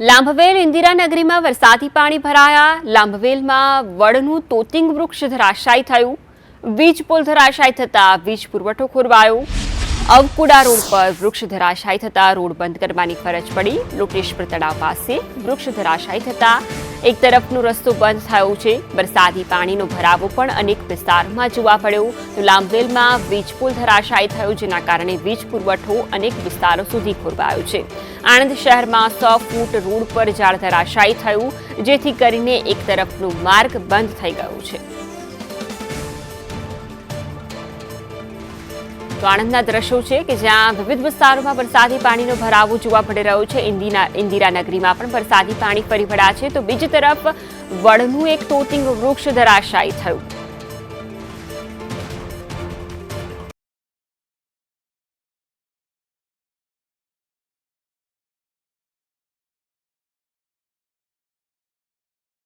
લાંભવેલ ઇન્દિરાનગરીમાં વરસાદી પાણી ભરાયા. લાંભવેલમાં વડનું તોતિંગ વૃક્ષ ધરાશાયી થયું. વીજ પુલ ધરાશાયી થતા વીજ પુરવઠો ખોરવાયો. અવકુડા રોડ પર વૃક્ષ ધરાશાયી થતા રોડ બંધ કરવાની ફરજ પડી. લોટેશ્વર તળાવ પાસે વૃક્ષ ધરાશાયી થતા એક તરફનો રસ્તો બંધ થયો છે. વરસાદી પાણીનો ભરાવો પણ અનેક વિસ્તારોમાં જોવા પડ્યો તો લાંબેલમાં વીજપુલ ધરાશાયી થયો, જેના કારણે વીજ પુરવઠો અનેક વિસ્તારો સુધી ખોરવાયો છે. આણંદ શહેરમાં સો ફૂટ રોડ પર ઝાડ ધરાશાયી થયું, જેથી કરીને એક તરફનો માર્ગ બંધ થઈ ગયો છે. તો આણંદના દ્રશ્યો છે કે જ્યાં વિવિધ વિસ્તારોમાં વરસાદી પાણીનો ભરાવો જોવા મળી રહ્યો છે. ઇન્દિરા ઇન્દિરાનગરીમાં પણ વરસાદી પાણી ફરી વળ્યા છે. તો બીજી તરફ વડનું એક તોતિંગ વૃક્ષ ધરાશાયી થયું.